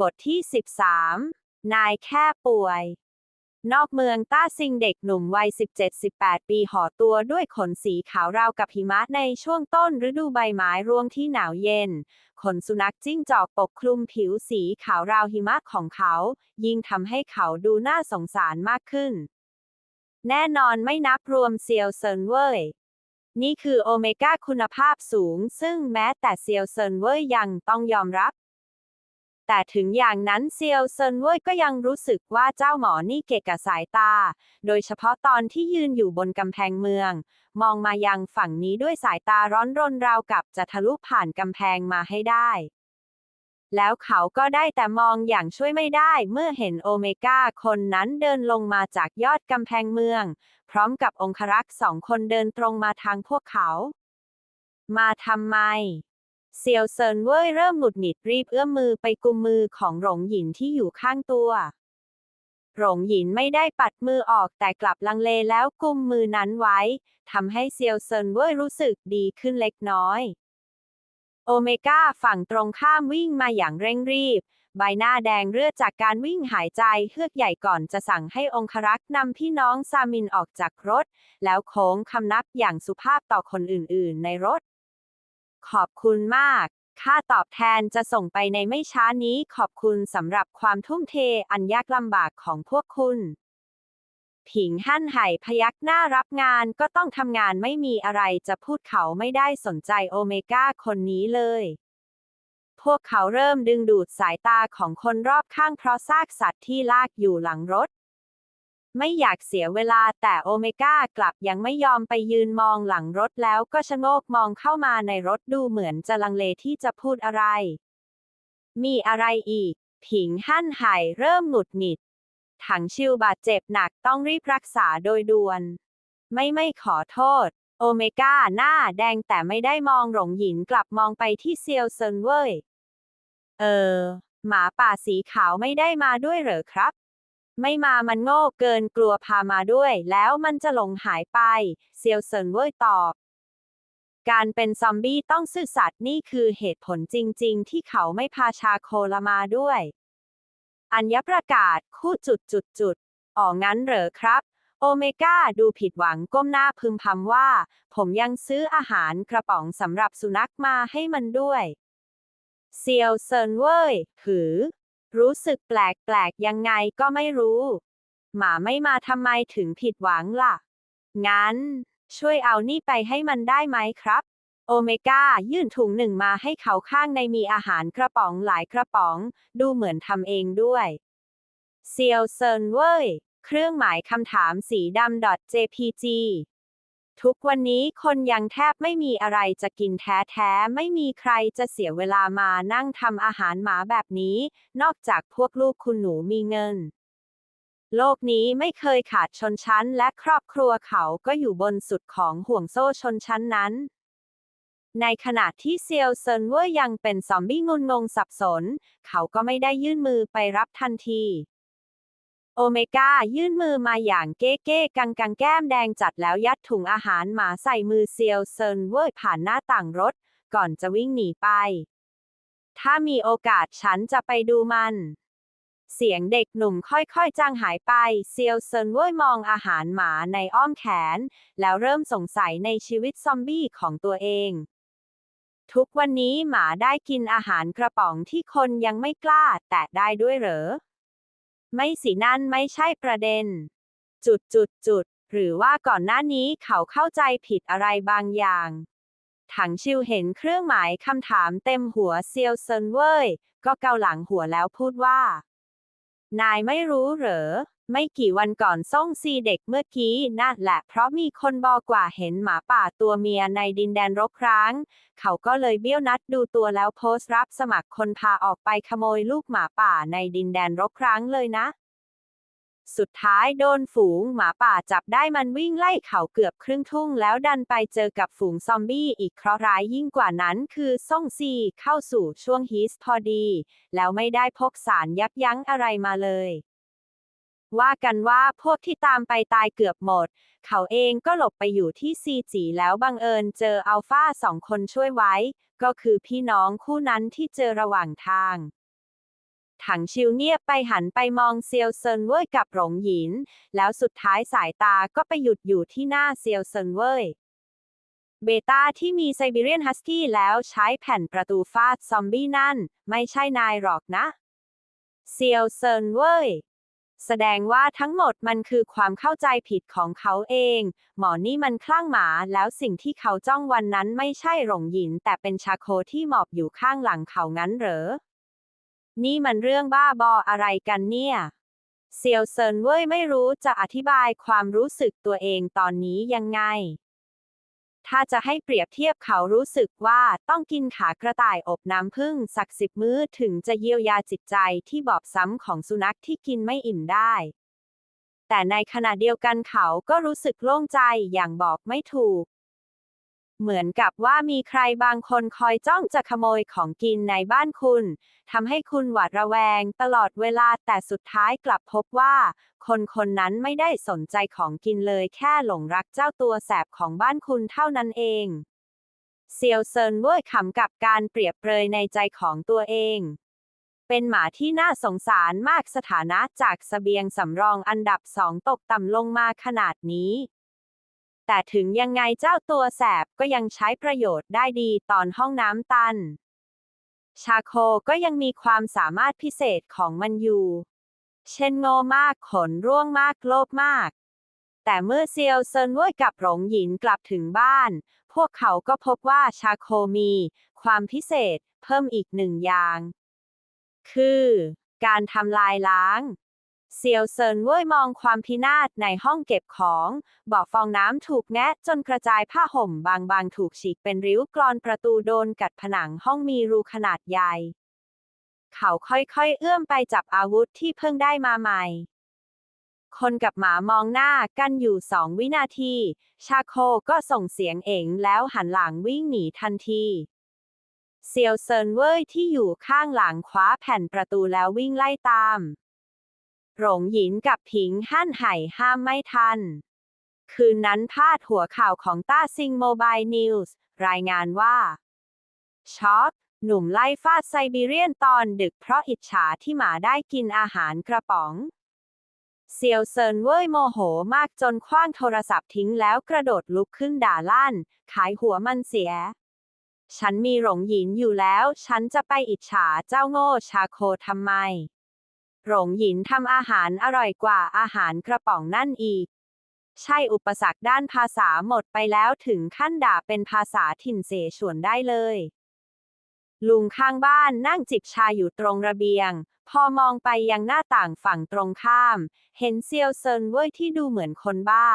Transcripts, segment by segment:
บทที่ 13 นายแค่ป่วย นอกเมืองต้าซิงเด็กหนุ่มวัย 17-18 ปีห่อตัวด้วยขนสีขาวราวกับหิมะในช่วงต้นฤดูใบไม้ร่วงที่หนาวเย็น ขนสุนัขจิ้งจอกปกคลุมผิวสีขาวราวหิมะของเขา ยิ่งทำให้เขาดูน่าสงสารมากขึ้น แน่นอนไม่นับรวมเซียวเซินเว่ยนี่คือโอเมก้าคุณภาพสูง ซึ่งแม้แต่เซียวเซินเว่ยยังต้องยอมรับ แต่ถึงอย่างนั้นเซียวเซินเว่ยก็ยังรู้สึกว่าเจ้าหมอนี่เกะกะสายตา โดยเฉพาะตอนที่ยืนอยู่บนกำแพงเมือง มองมายังฝั่งนี้ด้วยสายตาร้อนรนราวกับจะทะลุผ่านกำแพงมาให้ได้ แล้วเขาก็ได้แต่มองอย่างช่วยไม่ได้เมื่อเห็นโอเมก้าคนนั้นเดินลงมาจากยอดกำแพงเมือง พร้อมกับองครักษ์สองคนเดินตรงมาทางพวกเขา มาทำไม เซียวเซินเว่ยเริ่มหงุดหงิดรีบเอื้อมมือไปกุมมือของหลงหยินที่อยู่ข้างตัว หลงหยินไม่ได้ปัดมือออกแต่กลับลังเลแล้วกุมมือนั้นไว้ทำให้เซียวเซินเว่ยรู้สึกดีขึ้นเล็กน้อย โอเมก้าฝั่งตรงข้ามวิ่งมาอย่างเร่งรีบ ใบหน้าแดงเลือดจากการวิ่งหายใจเฮือกใหญ่ก่อนจะสั่งให้องครักษ์นำพี่น้องซามินออกจากรถ แล้วโค้งคำนับอย่างสุภาพต่อคนอื่นๆ ในรถ ขอบคุณมาก ค่าตอบแทนจะส่งไปในไม่ช้านี้ขอบคุณสำหรับความทุ่มเทอันยากลำบากของพวกคุณ ผิงหั่นไห่พยักหน้ารับงานก็ต้องทำงานไม่มีอะไรจะพูดเขาไม่ได้สนใจโอเมก้าคนนี้เลย พวกเขาเริ่มดึงดูดสายตาของคนรอบข้างเพราะซากสัตว์ที่ลากอยู่หลังรถ ไม่อยากเสียเวลาแต่โอเมก้ากลับยังไม่ยอมไปยืนมองหลังรถแล้วก็ชะโงกมองเข้ามาในรถดูเหมือนจะลังเลที่จะพูดอะไร มีอะไรอีก ผิงหั่นไห่เริ่มหงุดหงิด ถังชิวบาดเจ็บหนักต้องรีบรักษาโดยด่วน ไม่ไม่ขอโทษ โอเมก้าหน้าแดงแต่ไม่ได้มองหลงหยินกลับมองไปที่เซียวเซินเว่ย เออ หมาป่าสีขาวไม่ได้มาด้วยเหรอครับ ไม่มามันโง่เกินกลัวพามาด้วย แล้วมันจะหลงหายไป เซียวเซินเว่ยตอบ การเป็นซอมบี้ต้องซื่อสัตย์นี่คือเหตุผลจริง ๆ ที่เขาไม่พาชาโคลมาด้วย อัญญประกาศคู่จุดจุดจุดอ๋องั้นเหรอครับ โอเมก้าดูผิดหวังก้มหน้าพึมพำว่า ผมยังซื้ออาหารกระป๋องสำหรับสุนัขมาให้มันด้วย เซียวเซินเว่ย หือ รู้สึกแปลกแปลกๆยังไงก็ไม่รู้ หมาไม่มาทำไมถึงผิดหวังล่ะ งั้น ช่วยเอานี่ไปให้มันได้ไหมครับ โอเมก้ายื่นถุงหนึ่งมาให้เขาข้างในมีอาหารกระป๋องหลายกระป๋อง ดูเหมือนทำเองด้วยเซียวเซินเว่ย เครื่องหมายคำถามสีดำ .jpg ทุกวันนี้คนยังแทบไม่มีอะไรจะกินแท้ๆ ไม่มีใครจะเสียเวลามานั่งทำอาหารหมาแบบนี้ นอกจากพวกลูกคุณหนูมีเงิน โลกนี้ไม่เคยขาดชนชั้นและครอบครัวเขาก็อยู่บนสุดของห่วงโซ่ชนชั้นนั้น ในขณะที่เซียวเซินเว่ยยังเป็นซอมบี้งุนงงสับสน เขาก็ไม่ได้ยื่นมือไปรับทันที โอเมก้ายื่นมือมาอย่างเก้เก้กังกังแก้มแดงจัดแล้วยัดถุงอาหารหมาใส่มือเซียวเซินเว่ยผ่านหน้าต่างรถ ก่อนจะวิ่งหนีไป ถ้ามีโอกาสฉันจะไปดูมัน เสียงเด็กหนุ่มค่อยๆจางหายไป เซียวเซินเว่ยมองอาหารหมาในอ้อมแขน แล้วเริ่มสงสัยในชีวิตซอมบี้ของตัวเอง ทุกวันนี้หมาได้กินอาหารกระป๋องที่คนยังไม่กล้า แตะได้ด้วยเหรอ ไม่สินั่นไม่ใช่ประเด็น จุดจุดจุด หรือว่าก่อนหน้านี้เขาเข้าใจผิดอะไรบางอย่าง ถังชิวเห็นเครื่องหมายคำถามเต็มหัวเซียวเซินเว่ยก็เกาหลังหัวแล้วพูดว่า นายไม่รู้เหรอ ไม่กี่วันก่อนส่งซีเด็กเมื่อกี้นั่นแหละเพราะมีคนบอกว่าเห็นหมาป่าตัวเมียในดินแดนรกร้าง เขาก็เลยเบี้ยวนัดดูตัวแล้วโพสต์รับสมัครคนพาออกไปขโมยลูกหมาป่าในดินแดนรกร้างเลยนะ สุดท้ายโดนฝูงหมาป่าจับได้มันวิ่งไล่เขาเกือบครึ่งทุ่งแล้วดันไปเจอกับฝูงซอมบี้อีกเคราะห์ร้ายยิ่งกว่านั้นคือซ่งซีเข้าสู่ช่วงฮีสพอดี แล้วไม่ได้พกสารยับยั้งอะไรมาเลย ว่ากันว่าพวกที่ตามไปตายเกือบหมด เขาเองก็หลบไปอยู่ที่ซีจีแล้วบังเอิญเจออัลฟาสองคนช่วยไว้ ก็คือพี่น้องคู่นั้นที่เจอระหว่างทาง ถังชิวเงียบไปหันไปมองเซียวเซินเว่ยกับหลงหยิน แล้วสุดท้ายสายตาก็ไปหยุดอยู่ที่หน้าเซียวเซินเว่ยเบต้าที่มีไซบีเรียนฮัสกี้แล้วใช้แผ่นประตูฟาดซอมบี้นั่น ไม่ใช่นายหรอกนะ เซียวเซินเว่ย แสดงว่าทั้งหมดมันคือความเข้าใจผิดของเขาเอง หมอนี่มันคลั่งหมาแล้วสิ่งที่เขาจ้องวันนั้นไม่ใช่หลงหยิน แต่เป็นชาโคที่หมอบอยู่ข้างหลังเขางั้นเหรอ นี่มันเรื่องบ้าบออะไรกันเนี่ยเซียวเซินเว่ยไม่รู้จะอธิบายความรู้สึกตัวเองตอนนี้ยังไง ถ้าจะให้เปรียบเทียบเขารู้สึกว่าต้องกินขากระต่ายอบน้ำผึ้งสักสิบมื้อถึงจะเยียวยาจิตใจที่บอบซ้ำของสุนัขที่กินไม่อิ่มได้ แต่ในขณะเดียวกันเขาก็รู้สึกโล่งใจอย่างบอกไม่ถูก เหมือนกับว่ามีใครบางคนคอยจ้องจะขโมยของกินในบ้านคุณ ทำให้คุณหวาดระแวงตลอดเวลาแต่สุดท้ายกลับพบว่า คนคนนั้นไม่ได้สนใจของกินเลยแค่หลงรักเจ้าตัวแสบของบ้านคุณเท่านั้นเองเซียวเซินเว่ยขำกับการเปรียบเปรยในใจของตัวเอง เป็นหมาที่น่าสงสารมากสถานะจากสเสบียงสำรองอันดับสองตกต่ำลงมาขนาดนี้ แต่ถึงยังไงเจ้าตัวแสบก็ยังใช้ประโยชน์ได้ดีตอนห้องน้ำตัน ชาโคก็ยังมีความสามารถพิเศษของมันอยู่ เช่นโง่มากขนร่วงมากโลภมาก แต่เมื่อเซียวเซินเว่ยกับหลงหยินกลับถึงบ้าน พวกเขาก็พบว่าชาโคมี ความพิเศษเพิ่มอีกหนึ่งอย่าง คือ การทำลายล้าง เซียวเซินเว่ยมองความพินาศในห้องเก็บของ บอกฟองน้ำถูกแงะจนกระจายผ้าห่มบางๆ ถูกฉีกเป็นริ้วกรอนประตูโดนกัดผนังห้องมีรูขนาดใหญ่ เขาค่อยๆ เอื้อมไปจับอาวุธที่เพิ่งได้มาใหม่ คนกับหมามองหน้ากันอยู่สองวินาที ชาโคก็ส่งเสียงเอ๋งแล้วหันหลังวิ่งหนีทันทีเซียวเซินเว่ยที่อยู่ข้างหลังคว้าแผ่นประตูแล้ววิ่งไล่ตาม หลงหยินกับผิงฮั่นไห่ห้ามไม่ทัน คืนนั้นพาดหัวข่าวของต้าซิงโมบายนิวส์รายงานว่าช็อกหนุ่มไล่ฟาดไซบีเรียนตอนดึกเพราะอิจฉาที่หมาได้กินอาหารกระป๋อง เซียวเซินเว่ยโมโหมากจนคว้างโทรศัพท์ทิ้งแล้วกระโดดลุกขึ้นด่าลั่น ขายหัวมันเสีย ฉันมีหลงหยินอยู่แล้ว ฉันจะไปอิจฉาเจ้าโง่ชาโคทำไม หลงหยินทำอาหารอร่อยกว่าอาหารกระป๋องนั่นอีก ใช่อุปสรรคด้านภาษาหมดไปแล้วถึงขั้นด่าเป็นภาษาถิ่นเสฉวนได้เลย ลุงข้างบ้านนั่งจิบชาอยู่ตรงระเบียง พอมองไปยังหน้าต่างฝั่งตรงข้าม เห็นเซียวเซินเว่ยที่ดูเหมือนคนบ้า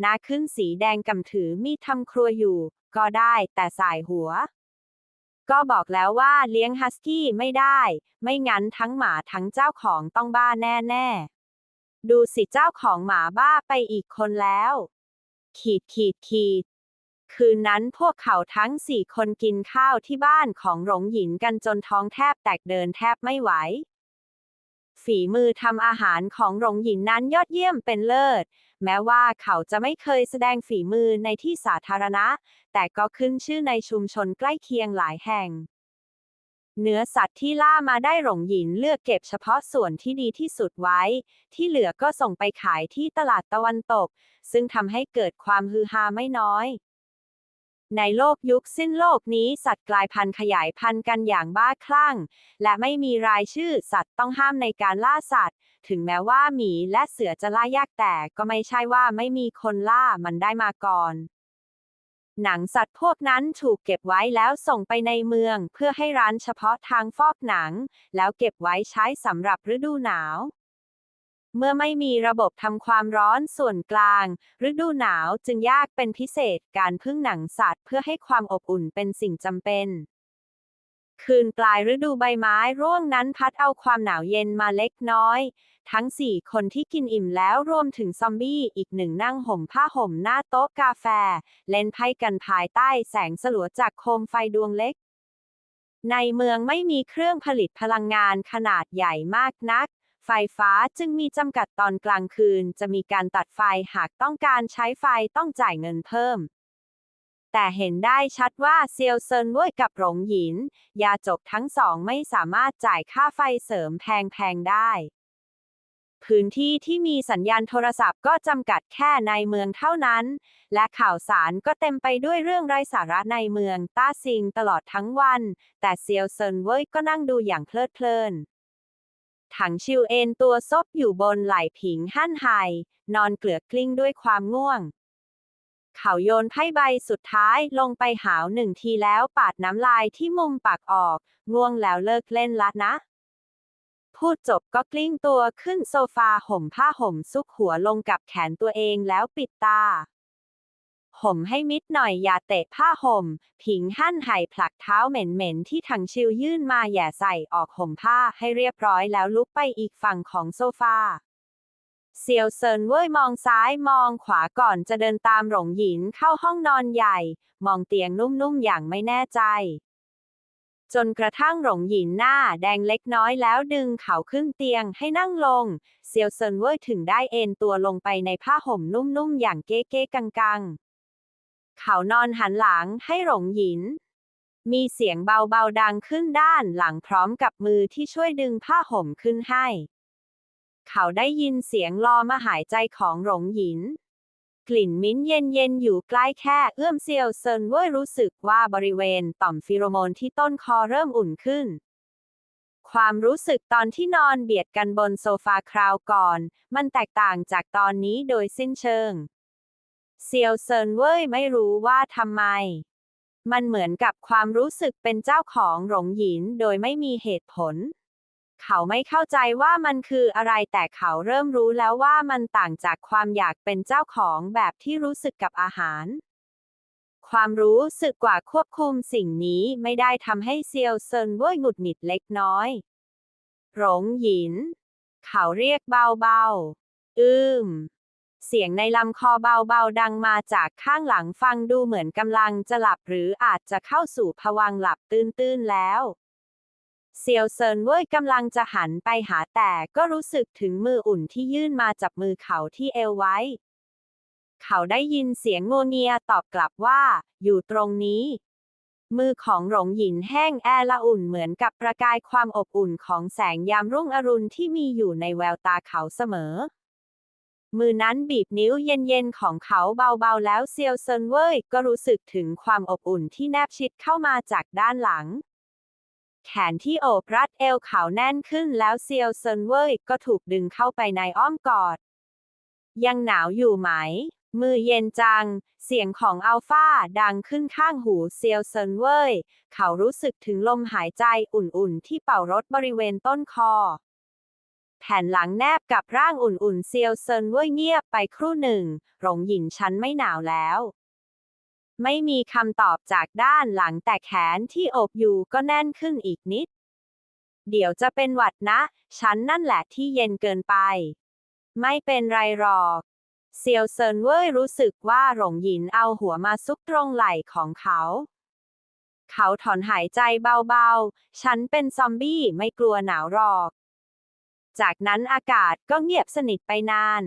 หน้าขึ้นสีแดงกำถือมีดทำครัวอยู่ ก็ได้แต่สายหัว ก็บอกแล้วว่าเลี้ยงฮัสกี้ไม่ได้ ไม่งั้นทั้งหมาทั้งเจ้าของต้องบ้าแน่ๆ ดูสิเจ้าของหมาบ้าไปอีกคนแล้ว ขีดขีดขีด คืนนั้นพวกเขาทั้งสี่คนกินข้าวที่บ้านของหลงหยินกันจนท้องแทบแตกเดินแทบไม่ไหว ฝีมือทำอาหารของหลงหยินนั้นยอดเยี่ยมเป็นเลิศ แม้ว่าเขาจะไม่เคยแสดงฝีมือในที่สาธารณะ แต่ก็ขึ้นชื่อในชุมชนใกล้เคียงหลายแห่ง เนื้อสัตว์ที่ล่ามาได้หลงหยินเลือกเก็บเฉพาะส่วนที่ดีที่สุดไว้ ที่เหลือก็ส่งไปขายที่ตลาดตะวันตก ซึ่งทำให้เกิดความฮือฮาไม่น้อย ในโลกยุคสิ้นโลกนี้สัตว์กลายพันธุ์ขยายพันธุ์กันอย่างบ้าคลั่ง และไม่มีรายชื่อสัตว์ต้องห้ามในการล่าสัตว์ ถึงแม้ว่าหมีและเสือจะล่ายากแต่ก็ไม่ใช่ว่าไม่มีคนล่ามันได้มาก่อน หนังสัตว์พวกนั้นถูกเก็บไว้แล้วส่งไปในเมือง เพื่อให้ร้านเฉพาะทางฟอกหนัง แล้วเก็บไว้ใช้สำหรับฤดูหนาว เมื่อไม่มีระบบทำความร้อนส่วนกลาง ฤดูหนาวจึงยากเป็นพิเศษการพึ่งหนังสัตว์เพื่อให้ความอบอุ่นเป็นสิ่งจำเป็น คืนปลายฤดูใบไม้ร่วงนั้นพัดเอาความหนาวเย็นมาเล็กน้อย ทั้งสี่คนที่กินอิ่มแล้วรวมถึงซอมบี้อีกหนึ่งนั่งห่มผ้าห่มหน้าโต๊ะกาแฟ เล่นไพ่กันภายใต้แสงสลัวจากโคมไฟดวงเล็กในเมืองไม่มีเครื่องผลิตพลังงานขนาดใหญ่มากนัก ไฟฟ้าจึงมีจำกัดตอนกลางคืน จะมีการตัดไฟหากต้องการใช้ไฟต้องจ่ายเงินเพิ่ม แต่เห็นได้ชัดว่าเซียวเซินเว่ยกับหลงหยิน ยาจกทั้งสองไม่สามารถจ่ายค่าไฟเสริมแพงๆได้ พื้นที่ที่มีสัญญาณโทรศัพท์ก็จำกัดแค่ในเมืองเท่านั้น และข่าวสารก็เต็มไปด้วยเรื่องไร้สาระในเมืองต้าซิงตลอดทั้งวัน แต่เซียวเซินเว่ยก็นั่งดูอย่างเพลิดเพลิน ถังชิวเอนตัวซบอยู่บนไหล่ผิงหั่นไห่นอนเกลือกกลิ้งด้วยความง่วง เขาโยนไพ่ใบสุดท้ายลงไปหาวหนึ่งทีแล้วปาดน้ำลายที่มุมปากออก ง่วงแล้วเลิกเล่นละนะ พูดจบก็กลิ้งตัวขึ้นโซฟาห่มผ้าห่มซุกหัวลงกับแขนตัวเองแล้วปิดตา ห่มให้มิดหน่อยอย่าเตะผ้าห่ม ผิงหั่นไห่ผลักเท้าเหม็นๆ ที่ถังชิวยื่นมาแย่ใส่ออกห่มผ้าให้เรียบร้อยแล้วลุกไปอีกฝั่งของโซฟาเซียวเซินเว่ยมองซ้ายมองขวาก่อนจะเดินตามหลงหยินเข้าห้องนอนใหญ่ มองเตียงนุ่มๆ อย่างไม่แน่ใจ จนกระทั่งหลงหยินหน้าแดงเล็กน้อยแล้วดึงเขาขึ้นเตียงให้นั่งลง เซียวเซินเว่ยถึงได้เอนตัวลงไปในผ้าห่มนุ่มๆ อย่างเก๊ๆกังๆ เขานอนหันหลังให้หลงหยิน มีเสียงเบาๆดังขึ้นด้านหลังพร้อมกับมือที่ช่วยดึงผ้าห่มขึ้นให้ เขาได้ยินเสียงลอมาหายใจของหลงหยิน กลิ่นมิ้นท์เย็นๆอยู่ใกล้แค่เอื้อมเซียวเซินเว่ยรู้สึกว่าบริเวณต่อมฟิโรโมนที่ต้นคอเริ่มอุ่นขึ้นความรู้สึกตอนที่นอนเบียดกันบนโซฟาคราวก่อน มันแตกต่างจากตอนนี้โดยสิ้นเชิง เซียวเซินเว่ยไม่รู้ว่าทำไม มันเหมือนกับความรู้สึกเป็นเจ้าของหลงหยินโดยไม่มีเหตุผล เขาไม่เข้าใจว่ามันคืออะไรแต่เขาเริ่มรู้แล้วว่ามันต่างจากความอยากเป็นเจ้าของแบบที่รู้สึกกับอาหาร ความรู้สึกกว่าควบคุมสิ่งนี้ไม่ได้ทำให้เซียวเซินเว่ยหงุดหงิดเล็กน้อย หลงหยิน เขาเรียกเบาๆ อืม เสียงในลำคอเบาๆดังมาจากข้างหลังฟังดูเหมือนกำลังจะหลับหรืออาจจะเข้าสู่ภวังค์หลับตื้นๆแล้วเซียวเซินเว่ยกำลังจะหันไปหาแต่ก็รู้สึกถึงมืออุ่นที่ยื่นมาจับมือเขาที่เอวไว้ เขาได้ยินเสียงโงเงียตอบกลับว่า อยู่ตรงนี้ มือของหลงหยินแห้งแอละอุ่นเหมือนกับประกายความอบอุ่นของแสงยามรุ่งอรุณที่มีอยู่ในแววตาเขาเสมอ มือนั้นบีบนิ้วเย็นๆของเขาเบาๆแล้วเซียวเซินเว่ยก็รู้สึกถึงความอบอุ่นที่แนบชิดเข้ามาจากด้านหลัง แขนที่โอบรัดเอวเขาแน่นขึ้นแล้วเซียวเซินเว่ยก็ถูกดึงเข้าไปในอ้อมกอด ยังหนาวอยู่ไหม มือเย็นจัง เสียงของอัลฟาดังขึ้นข้างหูเซียวเซินเว่ยเขารู้สึกถึงลมหายใจอุ่นๆที่เป่ารถบริเวณต้นคอ แผ่นหลังแนบกับร่างอุ่นๆ เซียวเซินเว่ยเงียบไปครู่หนึ่ง หลงหยินฉันไม่หนาวแล้ว ไม่มีคำตอบจากด้านหลังแต่แขนที่โอบอยู่ก็แน่นขึ้นอีกนิด เดี๋ยวจะเป็นหวัดนะ ฉันนั่นแหละที่เย็นเกินไป ไม่เป็นไรหรอก เซียวเซินเว่ยรู้สึกว่าหลงหยินเอาหัวมาซุกตรงไหล่ของเขาเขาถอนหายใจเบาๆ ฉันเป็นซอมบี้ไม่กลัวหนาวหรอก จากนั้นอากาศก็เงียบสนิทไปนาน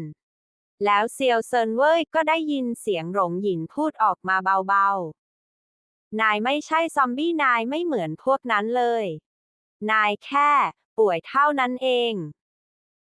แล้วเซียวเซินเว่ยก็ได้ยินเสียงหลงหยินพูดออกมาเบาๆ นายไม่ใช่ซอมบี้นายไม่เหมือนพวกนั้นเลย นายแค่ ป่วยเท่านั้นเอง